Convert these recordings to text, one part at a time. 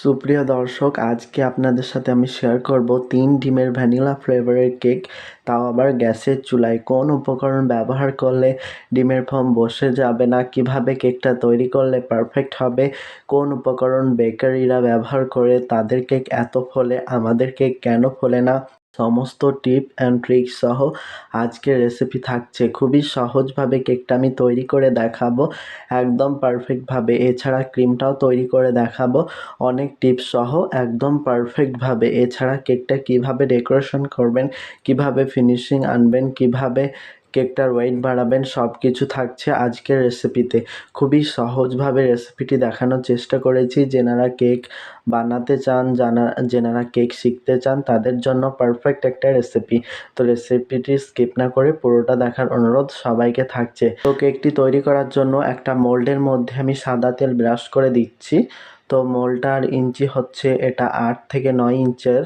সুপ্রিয় দর্শক, আজকে আপনাদের সাথে আমি শেয়ার করব তিন ডিমের ভ্যানিলা ফ্লেভারের কেক তাও আবার গ্যাসের চুলায় কোন উপকরণ ব্যবহার করলে ডিমের ফর্ম বসে যাবে না, কীভাবে কেকটা তৈরি করলে পারফেক্ট হবে, কোন উপকরণ বেকারিরা ব্যবহার করে তাদের কেক এত ফলে, আমাদের কেক কেন ফোলে না? সমস্ত টিপ অ্যান্ড ট্রিক সহ আজকের রেসিপি থাকছে। খুবই সহজভাবে কেকটা আমি তৈরি করে দেখাবো। একদম পারফেক্টভাবে এছাড়া ক্রিমটাও তৈরি করে দেখাবো। অনেক টিপস সহ একদম পারফেক্টভাবে এছাড়া কেকটা কীভাবে ডেকোরেশন করবেন, কীভাবে ফিনিশিং আনবেন, কীভাবে কেকটার ওয়েট বাড়াবেন সব কিছু থাকছে আজকের রেসিপিতে খুবই সহজভাবে রেসিপিটি দেখানোর চেষ্টা করেছি। যেনারা কেক বানাতে চান, জানা, যেনারা কেক শিখতে চান, তাদের জন্য পারফেক্ট একটা রেসিপি তো রেসিপিটি স্কিপ না করে পুরোটা দেখার অনুরোধ সবাইকে থাকছে। তো কেকটি তৈরি করার জন্য একটা মোল্ডের মধ্যে আমি সাদা তেল ব্রাশ করে দিচ্ছি। তো মোল্ডটার ইঞ্চি হচ্ছে এটা আট থেকে নয় ইঞ্চের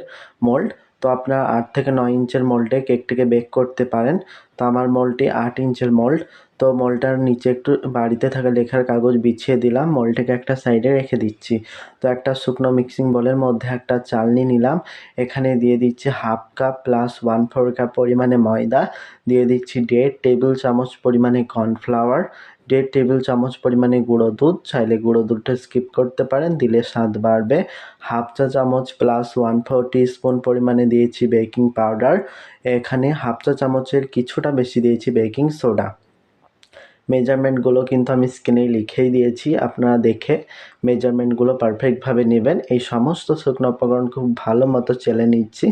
মোল্ড। তো আপনারা আট থেকে নয় ইঞ্চের মোল্ডে কেকটিকে বেক করতে পারেন। তো আমার মোল্ডটি আট ইঞ্চের মল্ট তো মলটার নিচে একটু বাড়িতে থাকা লেখার কাগজ বিছিয়ে দিলাম মলটাকে একটা সাইডে রেখে দিচ্ছি। তো একটা শুকনো মিক্সিং বলের মধ্যে একটা চালনি নিলাম, এখানে দিয়ে দিচ্ছি half cup plus one four cup পরিমাণে ময়দা, দিয়ে দিচ্ছি দেড় টেবিল চামচ পরিমাণে কর্নফ্লাওয়ার দেড় টেবিল চামচ পরিমাণে গুঁড়ো দুধ, চাইলে গুঁড়ো দুধটা স্কিপ করতে পারেন, দিলে স্বাদ বাড়বে। হাফ চা চামচ প্লাস ওয়ান ফোর স্পুন পরিমাণে দিয়েছি বেকিং পাউডার এখানে হাফ চা চামচের কিছুটা বেশি দিয়েছি বেকিং সোডা মেজারমেন্টগুলো কিন্তু আমি স্ক্রিনে লিখেই দিয়েছি, আপনারা দেখে মেজারমেন্টগুলো পারফেক্টভাবে নেবেন। এই সমস্ত শুকনো উপকরণ খুব ভালো মতো চেলে নিচ্ছি।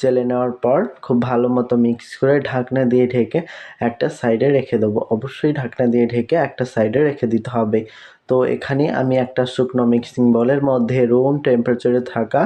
চেলে নেওয়ার পর খুব ভালো মতো মিক্স করে ঢাকনা দিয়ে ঢেকে একটা সাইডে রেখে দেবো। অবশ্যই ঢাকনা দিয়ে ঢেকে একটা সাইডে রেখে দিতে হবে। তো এখানে আমি একটা শুকনো মিক্সিং বলের মধ্যে রুম টেম্পারেচারে থাকা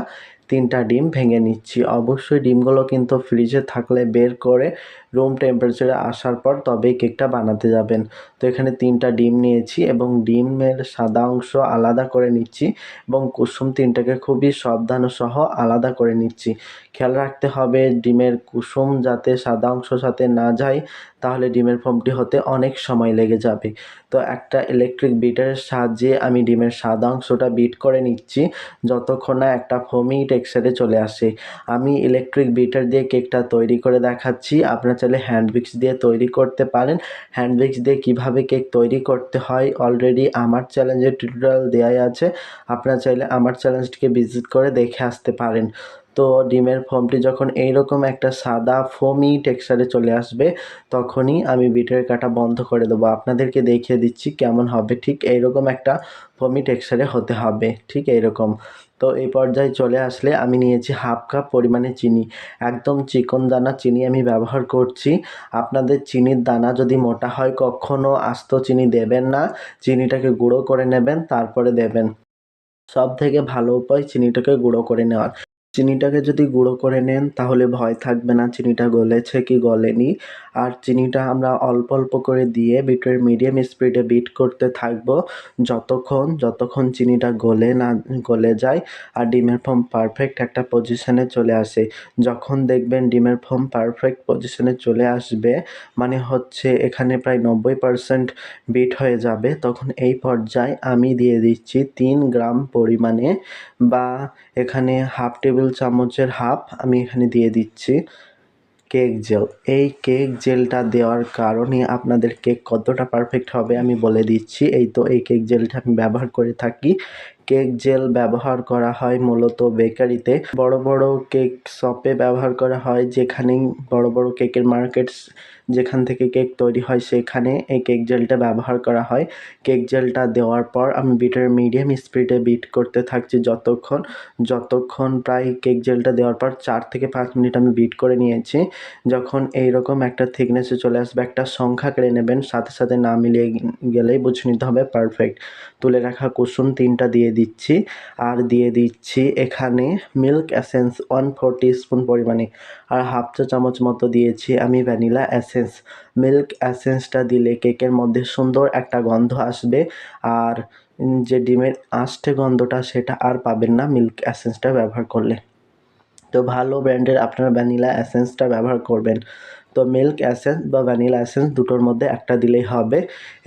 তিনটা ডিম ভেঙে নিচ্ছি। অবশ্যই ডিমগুলো কিন্তু ফ্রিজে থাকলে বের করে রুম টেম্পারেচারে আসার পর তবেই কেকটা বানাতে যাবেন। তো এখানে তিনটা ডিম নিয়েছি এবং ডিমের সাদা অংশ আলাদা করে নিচ্ছি এবং কুসুম তিনটাকে খুবই সাবধান সহ আলাদা করে নিচ্ছি। খেয়াল রাখতে হবে ডিমের কুসুম যাতে সাদা অংশ সাথে না যায়, তাহলে ডিমের ফোমটি হতে অনেক সময় লেগে যাবে। তো একটা ইলেকট্রিক বিটারের সাহায্যে আমি ডিমের সাদা অংশটা বিট করে নিচ্ছি। যতক্ষণ না একটা ফোমি টেক্সচারে চলে আসে। আমি ইলেকট্রিক বিটার দিয়ে কেকটা তৈরি করে দেখাচ্ছি। আপনারা চাইলে হ্যান্ড মিক্স দিয়ে তৈরি করতে পারেন। হ্যান্ড মিক্স দিয়ে কীভাবে কেক তৈরি করতে হয় অলরেডি আমার চ্যালেঞ্জের টিউটোরিয়াল দেওয়াই আছে। আপনারা চাইলে আমার চ্যালেঞ্জটিকে ভিজিট করে দেখে আসতে পারেন। তো ডিমের ফোমটি যখন এইরকম একটা সাদা, ফোমি টেক্সচারে চলে আসবে, তখনই আমি বিটের কাটা বন্ধ করে দেবো। আপনাদেরকে দেখিয়ে দিচ্ছি কেমন হবে। ঠিক এইরকম একটা ফোমি টেক্সচারে হতে হবে। ঠিক এইরকম। তো এই পর্যায়ে চলে আসলে আমি নিয়েছি হাফ কাপ পরিমাণে চিনি। একদম চিকন দানা চিনি আমি ব্যবহার করছি। আপনাদের চিনির দানা যদি মোটা হয় কখনও আস্ত চিনি দেবেন না। চিনিটাকে গুঁড়ো করে নেবেন, তারপরে দেবেন। সব থেকে ভালো উপায় চিনিটাকে গুঁড়ো করে নেওয়ার। চিনিটাকে যদি গুঁড়ো করে নেন, তাহলে ভয় থাকবে না, চিনিটা গলেছে কি গলেনি। আর চিনিটা আমরা অল্প অল্প করে দিয়ে বিটের মিডিয়াম স্পিডে বিট করতে থাকব। যতক্ষণ যতক্ষণ চিনিটা গলে না, গলে যায় আর ডিমের ফর্ম পারফেক্ট একটা পজিশনে চলে আসে। যখন দেখবেন ডিমের ফর্ম পারফেক্ট পজিশনে চলে আসবে মানে হচ্ছে এখানে প্রায় নব্বই পারসেন্ট বিট হয়ে যাবে, তখন এই পর্যায়ে আমি দিয়ে দিচ্ছি তিন গ্রাম পরিমাণে বা এখানে হাফ টেবিল চামচের হাফ আমি এখানে দিয়ে দিচ্ছি কেক জেল। এই কেক জেলটা দেওয়ার কারণে আপনাদের কেক কতটা পারফেক্ট হবে আমি বলে দিচ্ছি। এই তো এই কেক জেলটা আমি ব্যবহার করে থাকি। কেক জেল ব্যবহার করা হয় মূলত বেকারিতে। বড় বড় কেক শপে ব্যবহার করা হয় যেখানেই বড় বড় কেকের মার্কেটস যেখান থেকে কেক তৈরি হয় সেখানে এই কেক জেলটা ব্যবহার করা হয়। কেক জেলটা দেওয়ার পর আমি বিটার মিডিয়াম স্পিডে বিট করতে থাকছি যতক্ষণ যতক্ষণ প্রায় কেক জেলটা দেওয়ার পর চার থেকে পাঁচ মিনিট আমি বিট করে নিয়েছি। যখন এইরকম একটা থিকনেসে চলে আসবে, একটা সংখ্যা কেড়ে নেবেন, সাথে সাথে না মিলিয়ে গেলেই বুঝে নিতে হবে পারফেক্ট। তুলে রাখা কুসুম তিনটা দিয়ে দিচ্ছি। আর দিয়ে দিচ্ছি এখানে milk essence one four spoon পরিমাণে। আর হাফ চা চামচ মতো দিয়েছি আমি ভ্যানিলা অ্যাসেন্স মিল্ক অ্যাসেন্সটা দিলে কেকের মধ্যে সুন্দর একটা গন্ধ আসবে। আর যে ডিমের আষ্টে গন্ধটা সেটা আর পাবেন না মিল্ক অ্যাসেন্সটা ব্যবহার করলে। তো ভালো ব্র্যান্ডের আপনারা ভ্যানিলা অ্যাসেন্সটা ব্যবহার করবেন। তো মিল্ক অ্যাসেন্স বা ভ্যানিলা অ্যাসেন্স দুটোর মধ্যে একটা দিলেই হবে।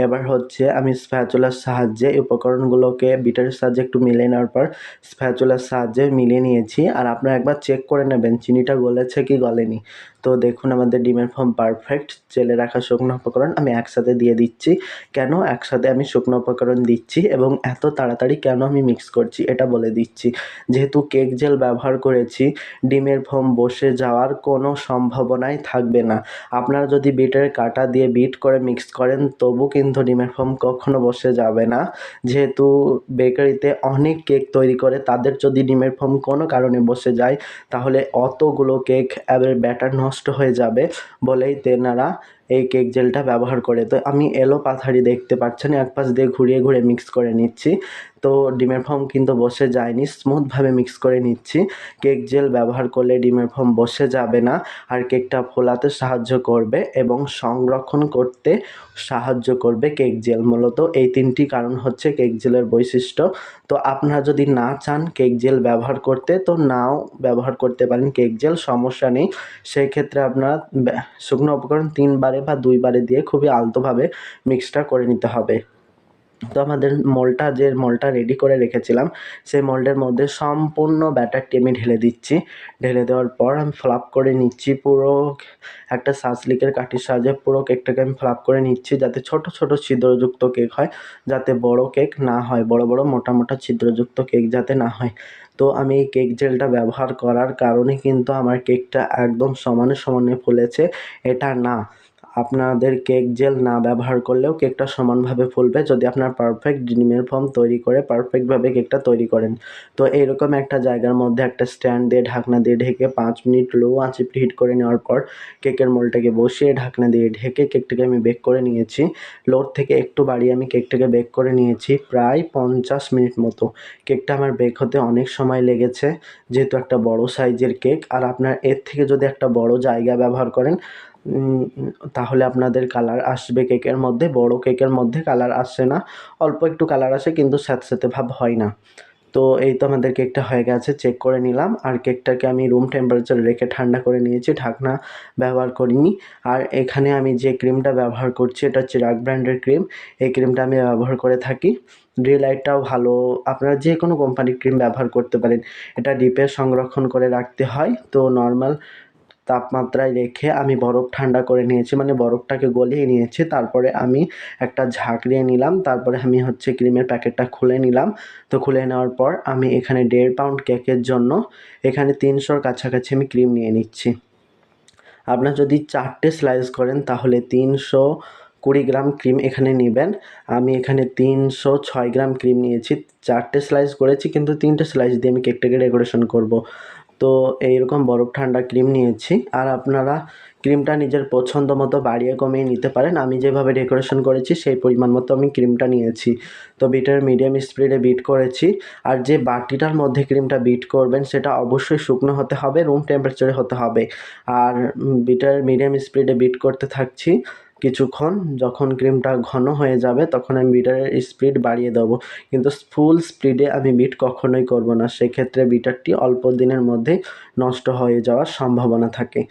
এবার হচ্ছে আমি স্প্যাচুলার সাহায্যে এই উপকরণগুলোকে বিটারের সাহায্যে একটু মিলিয়ে নেওয়ার পর স্প্যাচুলার সাহায্যে মিলিয়ে নিয়েছি। আর আপনারা একবার চেক করে নেবেন, চিনিটা গলেছে কি গলেনি। তো দেখুন, আমাদের ডিমের ফর্ম পারফেক্ট। জেলে রাখা শুকনো উপকরণ আমি একসাথে দিয়ে দিচ্ছি। কেন? একসাথে আমি শুকনো উপকরণ দিচ্ছি এবং এত তাড়াতাড়ি কেন আমি মিক্স করছি এটা বলে দিচ্ছি। যেহেতু কেক জেল ব্যবহার করেছি, ডিমের ফোম বসে যাওয়ার কোনো সম্ভাবনাই থাকবে না। আপনারা যদি বিটের কাটা দিয়ে বিট করে মিক্স করেন, তবু কিন্তু ডিমের ফোম কখনো বসে যাবে না। যেহেতু বেকারিতে অনেক কেক তৈরি করে, তাদের যদি ডিমের ফর্ম কোনো কারণে বসে যায়, তাহলে অতগুলো কেক এবার ব্যাটার হয়ে যাবে বলেই তেনারা এই কেক জেলটা ব্যবহার করে। তো আমি এলো পাথারি দেখতে পাচ্ছেন এক পাশ দিয়ে ঘুরিয়ে ঘুরে মিক্স করে নিচ্ছি। তো ডিমের ফর্ম কিন্তু বসে যায়নি। স্মুথভাবে মিক্স করে নিচ্ছি। কেক জেল ব্যবহার করলে ডিমের ফর্ম বসে যাবে না আর কেকটা ফোলাতে সাহায্য করবে এবং সংরক্ষণ করতে সাহায্য করবে কেক জেল মূলত এই তিনটি কারণ হচ্ছে কেক জেলের বৈশিষ্ট্য। তো আপনারা যদি না চান কেক জেল ব্যবহার করতে, তো নাও ব্যবহার করতে পারেন কেক জেল সমস্যা নেই। সেই ক্ষেত্রে আপনারা শুকনো উপকরণ তিনবারে বা দুইবারে দিয়ে খুবই আলতোভাবে মিক্সটা করে নিতে হবে। তো আমাদের মলটা যে মলটা রেডি করে রেখেছিলাম, সেই মলটার মধ্যে সম্পূর্ণ ব্যাটারটি আমি ঢেলে দিচ্ছি। ঢেলে দেওয়ার পর আমি ফ্লাপ করে নিচ্ছি পুরো একটা সাসলিকের কাঠির সাহায্যে পুরো কেকটাকে আমি ফ্লাপ করে নিচ্ছি যাতে ছোট ছোট ছিদ্রযুক্ত কেক হয়, যাতে বড় কেক না হয়, বড় বড়, মোটা মোটা ছিদ্রযুক্ত কেক যাতে না হয়। তো আমি এই কেক জেলটা ব্যবহার করার কারণে কিন্তু আমার কেকটা একদম সমানে সমানে ফুলেছে। এটা না আপনাদের কেক জেল না ব্যবহার করলেও কেকটা সমানভাবে ফুলবে যদি আপনার পারফেক্ট ডিমের ফর্ম তৈরি করে পারফেক্টভাবে কেকটা তৈরি করেন। তো এইরকম একটা জায়গার মধ্যে একটা স্ট্যান্ড দিয়ে ঢাকনা দিয়ে ঢেকে পাঁচ মিনিট লো আঁচে হিট করে নেওয়ার পর কেকের মোলটাকে বসিয়ে ঢাকনা দিয়ে ঢেকে কেকটাকে আমি বেক করে নিয়েছি। লোর থেকে একটু বাড়িয়ে আমি কেকটাকে বেক করে নিয়েছি প্রায় পঞ্চাশ মিনিট মতো। কেকটা আমার বেক হতে অনেক সময় লেগেছে, যেহেতু একটা বড় সাইজের কেক। আর আপনার এর থেকে যদি একটা বড় জায়গা ব্যবহার করেন তাহলে আপনাদের কালার আসবে কেকের মধ্যে, বড় কেকের মধ্যে কালার আসে না, অল্প একটু কালার আসে কিন্তু স্যাঁতস্যাঁতে ভাব হয় না। তো এই তো আমাদের কেকটা হয়ে গেছে চেক করে নিলাম, আর কেকটাকে আমি রুম টেম্পারেচার রেখে ঠান্ডা করে নিয়েছি, ঢাকনা ব্যবহার করিনি। আর এখানে আমি যে ক্রিমটা ব্যবহার করছি, এটা হচ্ছে রাগ ব্র্যান্ডের ক্রিম এই ক্রিমটা আমি ব্যবহার করে থাকি। ডে লাইটটাও ভালো, আপনারা যে কোনো কোম্পানির ক্রিম ব্যবহার করতে পারেন। এটা ডিপে সংরক্ষণ করে রাখতে হয়, তো নর্মাল তাপমাত্রায় রেখে আমি বরফ ঠান্ডা করে নিয়েছি মানে বরফটাকে গলিয়ে নিয়েছি। তারপরে আমি একটা ঝাঁকড়িয়ে নিলাম, তারপরে আমি হচ্ছে ক্রিমের প্যাকেটটা খুলে নিলাম। তো খুলে নেওয়ার পর আমি এখানে দেড় পাউন্ড কেকের জন্য এখানে তিনশোর কাছাকাছি আমি ক্রিম নিয়ে নিচ্ছি। আপনার যদি চারটে স্লাইস করেন তাহলে তিনশো কুড়ি গ্রাম ক্রিম এখানে নেবেন। আমি এখানে তিনশো ছয় গ্রাম ক্রিম নিয়েছি। চারটে স্লাইস করেছি, কিন্তু তিনটে স্লাইস দিয়ে আমি কেকটাকে ডেকোরেশন করব। তো এইরকম বরফ ঠান্ডা ক্রিম নিয়েছি। আর আপনারা ক্রিমটা নিজের পছন্দ মতো বাড়িয়ে কমিয়ে নিতে পারেন। আমি যেভাবে ডেকোরেশন করেছি, সেই পরিমাণ মতো আমি ক্রিমটা নিয়েছি। তো বিটের মিডিয়াম স্পিডে বিট করেছি। আর যে বাটিটার মধ্যে ক্রিমটা বিট করবেন, সেটা অবশ্যই শুকনো হতে হবে, রুম টেম্পারেচারে হতে হবে। আর বিটের মিডিয়াম স্পিডে বিট করতে থাকছি। কিছুক্ষণ, যখন ক্রিমটা ঘন হয়ে যাবে, তখন আমি বিটারের স্পিড বাড়িয়ে দেবো। কিন্তু ফুল স্পিডে আমি বিট কখনোই করব না। সেক্ষেত্রে বিটারটি অল্প দিনের মধ্যেই নষ্ট হয়ে যাওয়ার সম্ভাবনা থাকে।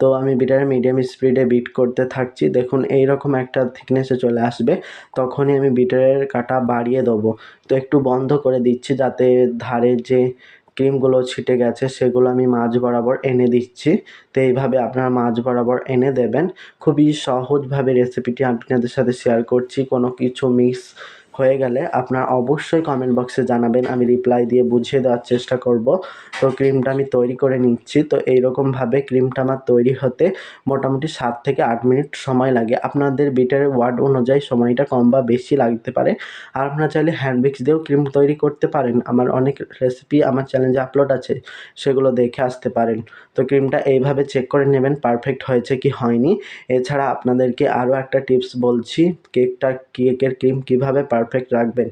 তো আমি বিটারে মিডিয়াম স্পিডে বিট করতে থাকছি। দেখুন এই রকম একটা থিকনেসে চলে আসবে। তখনই আমি বিটারের কাটা বাড়িয়ে দেবো। তো একটু বন্ধ করে দিচ্ছি যাতে ধারে যে ক্রিমগুলো ছিটে গেছে, সেগুলো আমি মাঝ বরাবর এনে দিচ্ছি। তো এইভাবে আপনারা মাঝ বরাবর এনে দেবেন। খুবই সহজভাবে রেসিপিটি আপনাদের সাথে শেয়ার করছি, কোনো কিছু মিক্স হয়ে গেলে আপনারা অবশ্যই কমেন্ট বক্সে জানাবেন, আমি রিপ্লাই দিয়ে বুঝিয়ে দেওয়ার চেষ্টা করব। তো ক্রিমটা আমি তৈরি করে নিচ্ছি, তো এইরকমভাবে ক্রিমটা আমার তৈরি হতে মোটামুটি সাত থেকে আট মিনিট সময় লাগে। আপনাদের বিটার ওয়ার্ড অনুযায়ী সময়টা কম বা বেশি লাগতে পারে। আর আপনারা চাইলে হ্যান্ড মিক্স দিয়েও ক্রিম তৈরি করতে পারেন। আমার অনেক রেসিপি আমার চ্যানেলে আপলোড আছে, সেগুলো দেখে আসতে পারেন। তো ক্রিমটা এইভাবে চেক করে নেবেন পারফেক্ট হয়েছে কি হয়নি। এছাড়া আপনাদেরকে আরও একটা টিপস বলছি কেকটা কেকের ক্রিম কীভাবে পারফেক্ট রাখবেন।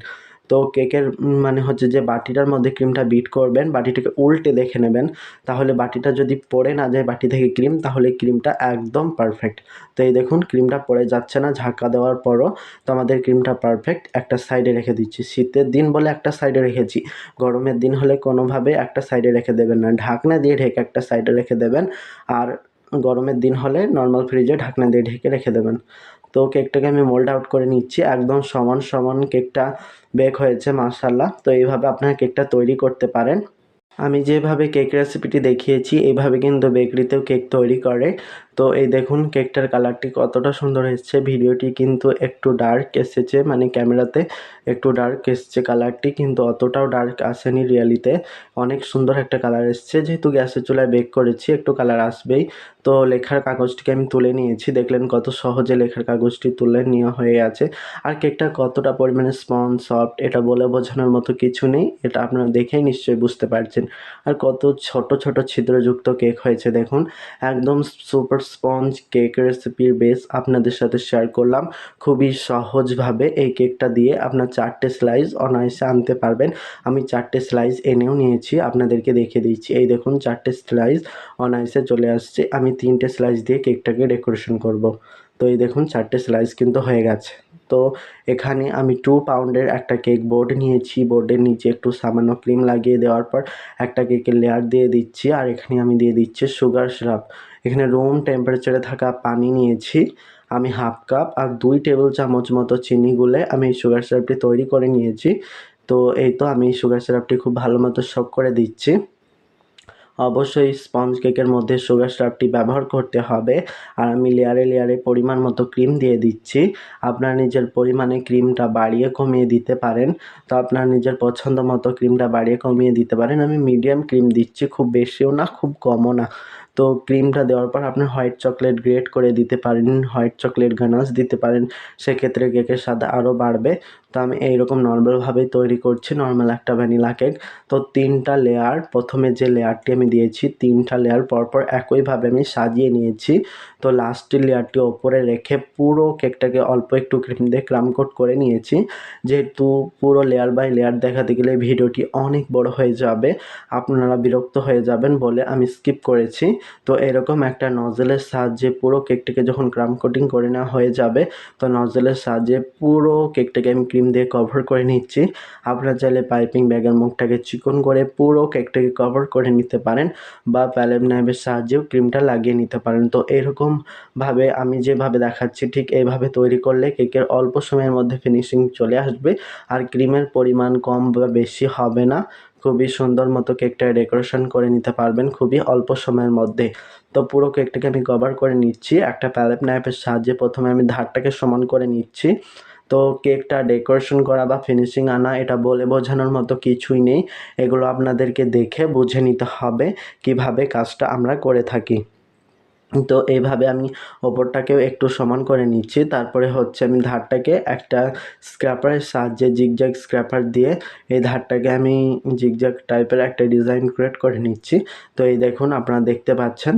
তো কেকের মানে হচ্ছে যে বাটিটার মধ্যে ক্রিমটা বিট করবেন, বাটিটাকে উল্টে দেখে নেবেন। তাহলে বাটিটা যদি পড়ে না যায় বাটি থেকে ক্রিম তাহলে ক্রিমটা একদম পারফেক্ট তো এই দেখুন ক্রিমটা পড়ে যাচ্ছে না, ঝাঁকা দেওয়ার পরও তো আমাদের ক্রিমটা পারফেক্ট একটা সাইডে রেখে দিচ্ছি। শীতের দিন বলে একটা সাইডে রেখেছি, গরমের দিন হলে কোনোভাবে একটা সাইডে রেখে দেবেন না। ঢাকনা দিয়ে ঢেকে একটা সাইডে রেখে দেবেন। আর গরমের দিন হলে নর্মাল ফ্রিজে ঢাকনা দিয়ে ঢেকে রেখে দেবেন। তো কেকটাকে আমি মোল্ড আউট করে নিচ্ছি, একদম সমান সমান কেকটা বেক হয়েছে মাশাল্লাহ তো এইভাবে আপনারা কেকটা তৈরি করতে পারেন। আমি যেভাবে কেক রেসিপিটি দেখিয়েছি, এইভাবে কিন্তু বেকারিতেও কেক তৈরি করে। তো এই দেখুন কেকটার কালারটি কতটা সুন্দর এসছে। ভিডিওটি কিন্তু একটু ডার্ক এসেছে মানে ক্যামেরাতে একটু ডার্ক এসছে কালারটি, কিন্তু অতটাও ডার্ক আসেনি রিয়ালিতে অনেক সুন্দর একটা কালার এসছে, যেহেতু গ্যাসের চুলায় বেক করেছি, একটু কালার আসবেই। তো লেখার কাগজটিকে আমি তুলে নিয়েছি, দেখলেন কত সহজে লেখার কাগজটি তুলে নেওয়া হয়ে আছে আর কেকটা কতটা পরিমাণে স্পঞ্জ সফট এটা বলে বোঝানোর মতো কিছু নেই, এটা আপনারা দেখেই নিশ্চয়ই বুঝতে পারছেন। আর কত ছোট ছোট ছিদ্রযুক্ত কেক হয়েছে, দেখুন। একদম সুপার স্পঞ্জ কেক রেসিপির বেস আপনাদের সাথে শেয়ার করলাম। খুবই সহজভাবে এই কেকটা দিয়ে আপনার চারটে স্লাইস অনায়াসে আনতে পারবেন। আমি চারটে স্লাইস এনেও নিয়েছি, আপনাদেরকে দেখিয়ে দিচ্ছি। এই দেখুন, চারটে স্লাইস অনায়াসে চলে আসছে। আমি তিনটে স্লাইস দিয়ে কেকটাকে ডেকোরেশন করব। তো এই দেখুন, চারটে স্লাইস কিন্তু হয়ে গেছে। তো এখানে আমি টু পাউন্ডের একটা কেক বোর্ড নিয়েছি। বোর্ডের নিচে একটু সামান্য ক্রিম লাগিয়ে দেওয়ার পর একটা কেকের লেয়ার দিয়ে দিচ্ছি। আর এখানে আমি দিয়ে দিচ্ছি সুগার সিরাপ এখানে রুম টেম্পারেচারে থাকা পানি নিয়েছি। আমি হাফ কাপ আর দুই টেবিল চামচ মতো চিনি গুলে আমি সুগার সিরাপটি তৈরি করে নিয়েছি। তো এই তো আমি সুগার সিরাপটি খুব ভালো মতো শক করে দিচ্ছি। অবশ্যই স্পঞ্জ কেকের মধ্যে সুগার সিরাপটি ব্যবহার করতে হবে। আর আমি লেয়ারে লেয়ারে পরিমাণ মতো ক্রিম দিয়ে দিচ্ছি। আপনার নিজের পরিমাণে ক্রিমটা বাড়িয়ে কমিয়ে দিতে পারেন। তো আপনার নিজের পছন্দ মতো ক্রিমটা বাড়িয়ে কমিয়ে দিতে পারেন। আমি মিডিয়াম ক্রিম দিচ্ছি, খুব বেশিও না, খুব কমও না। তো ক্রিমটা দেওয়ার পর আপনি হোয়াইট চকলেট গ্রেট করে দিতে পারেন, হোয়াইট চকলেট গানাশ দিতে পারেন। সেক্ষেত্রে কেকের স্বাদ আরও বাড়বে। তো আমি এইরকম নর্মালভাবেই তৈরি করছি নর্মাল একটা ভ্যানিলা কেক তো তিনটা লেয়ার প্রথমে যে লেয়ারটি আমি দিয়েছি, তিনটা লেয়ার পরপর একইভাবে আমি সাজিয়ে নিয়েছি। তো লাস্টের লেয়ারটি ওপরে রেখে পুরো কেকটাকে অল্প একটু ক্রিম দিয়ে ক্রাম কোট করে নিয়েছি। যেহেতু পুরো লেয়ার বাই লেয়ার দেখাতে গেলে ভিডিওটি অনেক বড় হয়ে যাবে, আপনারা বিরক্ত হয়ে যাবেন বলে আমি স্কিপ করেছি। তো এরকম একটা নজেলের সাহায্যে পুরো কেকটাকে যখন ক্রাম কোটিং করে নেওয়া হয়ে যাবে, তো নজেলের সাহায্যে পুরো কেকটাকে আমি ক্রিম দিয়ে কভার করে নিচ্ছি। আপনারা চাইলে পাইপিং ব্যাগের মুখটাকে চিকন করে পুরো কেকটাকে কভার করে নিতে পারেন বা প্যালেম নাইভের সাহায্যেও ক্রিমটা লাগিয়ে নিতে পারেন। তো এরকমভাবে আমি যেভাবে দেখাচ্ছি, ঠিক এইভাবে তৈরি করলে কেকের অল্প সময়ের মধ্যে ফিনিশিং চলে আসবে। আর ক্রিমের পরিমাণ কম বা বেশি হবে না। খুবই সুন্দর মতো কেকটা ডেকোরেশন করে নিতে পারবেন খুবই অল্প সময়ের মধ্যে। তো পুরো কেকটাকে আমি কভার করে নিচ্ছি। একটা প্যালেট নাইফের সাহায্যে প্রথমে আমি ধারটাকে সমান করে নিচ্ছি। তো কেকটা ডেকোরেশন করা বা ফিনিশিং আনা, এটা বলে বোঝানোর মতো কিছুই নেই। এগুলো আপনাদেরকে দেখে বুঝে নিতে হবে কীভাবে কাজটা আমরা করে থাকি। তো এইভাবে আমি ওপরটাকেও একটু সমান করে নিচ্ছি। তারপরে হচ্ছে আমি ধারটাকে একটা স্ক্র্যাপারের সাহায্যে জিগজ্যাগ স্ক্র্যাপার দিয়ে এই ধারটাকে আমি জিগজ্যাগ টাইপের একটা ডিজাইন ক্রিয়েট করে নিচ্ছি। তো এই দেখুন, আপনারা দেখতে পাচ্ছেন।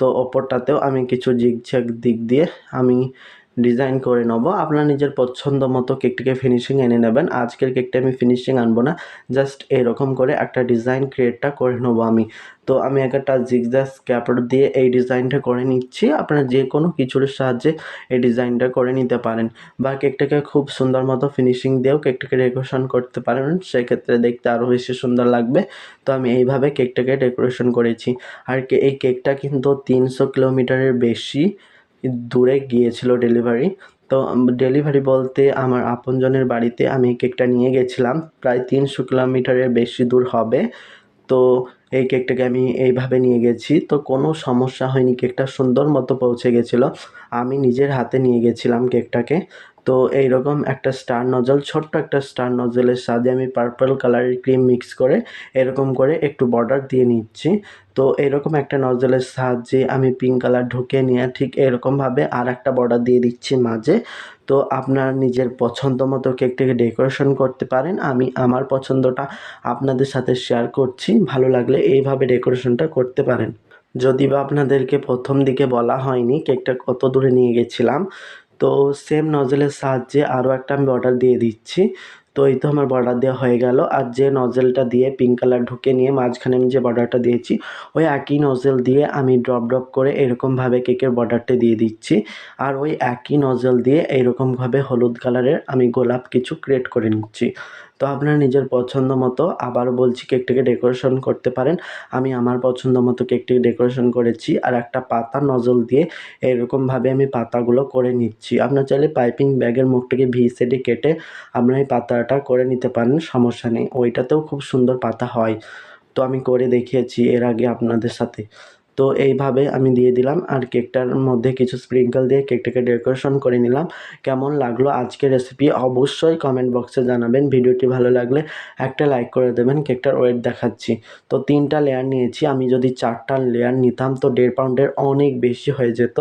তো ওপরটাতেও আমি কিছু জিগজ্যাগ দিক দিয়ে আমি ডিজাইন করে নেব। আপনার নিজের পছন্দ মতো কেকটিকে ফিনিশিং এনে নেবেন। আজকের কেকটা আমি ফিনিশিং আনব না। জাস্ট এরকম করে একটা ডিজাইন ক্রিয়েটটা করে নেব আমি। তো আমি একটা জিগজাস ক্যাপড় দিয়ে এই ডিজাইনটা করে নিচ্ছি। আপনারা যে কোনো কিছুর সাহায্যে এই ডিজাইনটা করে নিতে পারেন। বা কেকটাকে খুব সুন্দর মতো ফিনিশিং দিয়েও কেকটাকে ডেকোরেশন করতে পারেন। সেক্ষেত্রে দেখতে আরও বেশি সুন্দর লাগবে। তো আমি এইভাবে কেকটাকে ডেকোরেশন করেছি। আর এই কেকটা কিন্তু তিনশো কিলোমিটারের বেশি। দূরে গিয়েছিল ডেলিভারি তো ডেলিভারি বলতে আমার আপনজনের বাড়িতে আমি কেকটা নিয়ে গেছিলাম। প্রায় তিনশো কিলোমিটারের বেশি দূর হবে। তো, এই কেকটাকে আমি এইভাবে নিয়ে গেছি। তো, কোনো সমস্যা হয়নি। কেকটা সুন্দর মতো পৌঁছে গেছিল। আমি নিজের হাতে নিয়ে গেছিলাম কেকটাকে তো এইরকম একটা স্টার নজল ছোট্ট একটা স্টার নজলের সাথে আমি পার্পল কালারের ক্রিম মিক্স করে এরকম করে একটু বর্ডার দিয়ে নিচ্ছি। তো এরকম একটা নজলের সাহায্যে আমি পিঙ্ক কালার ঢুকে নিয়ে ঠিক এরকমভাবে আর একটা বর্ডার দিয়ে দিচ্ছি মাঝে। তো আপনার নিজের পছন্দ মতো কেকটাকে ডেকোরেশন করতে পারেন। আমি আমার পছন্দটা আপনাদের সাথে শেয়ার করছি। ভালো লাগলে এইভাবে ডেকোরেশনটা করতে পারেন। যদি বা আপনাদেরকে প্রথম দিকে বলা হয়নি, কেকটা কত দূরে নিয়ে গেছিলাম। তো সেম নজেলের সাহায্যে আরও একটা আমি অর্ডার দিয়ে দিচ্ছি। তো এই তো আমার বর্ডার দেওয়া হয়ে গেল। আর যে নজেলটা দিয়ে পিঙ্ক কালার ঢুকে নিয়ে মাঝখানে আমি যে বর্ডারটা দিয়েছি, ওই একই নজেল দিয়ে আমি ড্রপ ড্রপ করে এরকমভাবে কেকের বর্ডারটা দিয়ে দিচ্ছি। আর ওই একই নজেল দিয়ে এরকমভাবে হলুদ কালারের আমি গোলাপ কিছু ক্রিয়েট করে নিচ্ছি। তো আপনারা নিজের পছন্দ মতো আবারও বলছি কেকটিকে ডেকোরেশন করতে পারেন। আমি আমার পছন্দ মতো কেকটিকে ডেকোরেশন করেছি আর একটা পাতা নজল দিয়ে এরকমভাবে আমি পাতাগুলো করে নিচ্ছি। আপনার চাইলে পাইপিং ব্যাগের মুখটাকে ভি কেটে আপনারা এই পাতাটা করে নিতে পারেন, সমস্যা নেই। ওইটাতেও খুব সুন্দর পাতা হয়। তো আমি করে দেখিয়েছি এর আগে আপনাদের সাথে। তো এইভাবে আমি দিয়ে দিলাম আর কেকটার মধ্যে কিছু স্প্রিঙ্কল দিয়ে কেকটাকে ডেকোরেশন করে নিলাম। কেমন লাগল আজকের রেসিপি অবশ্যই কমেন্ট বক্সে জানাবেন। ভিডিওটি ভালো লাগলে একটা লাইক করে দেবেন, কেকটার ওয়েট দেখাচ্ছি। তো তিনটা লেয়ার নিয়েছি, আমি যদি চারটা লেয়ার নিতাম তো দেড় পাউন্ডের অনেক বেশি হয়ে যেত।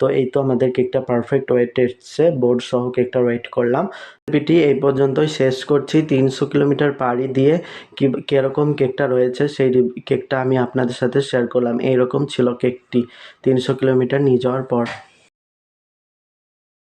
তো এই তো আমাদের কেকটা পারফেক্ট ওয়েট এসছে বোর্ড সহ কেকটা ওয়েট করলাম। রেসিপিটি এই পর্যন্তই। শেষ করছি। তিনশো কিলোমিটার পাড়ি দিয়ে কি, কীরকম কেকটা রয়েছে সেই কেকটা আমি আপনাদের সাথে শেয়ার করলাম। এইরকম ছিল কেকটি। তিনশো কিলোমিটার নিয়ে যাওয়ার পর।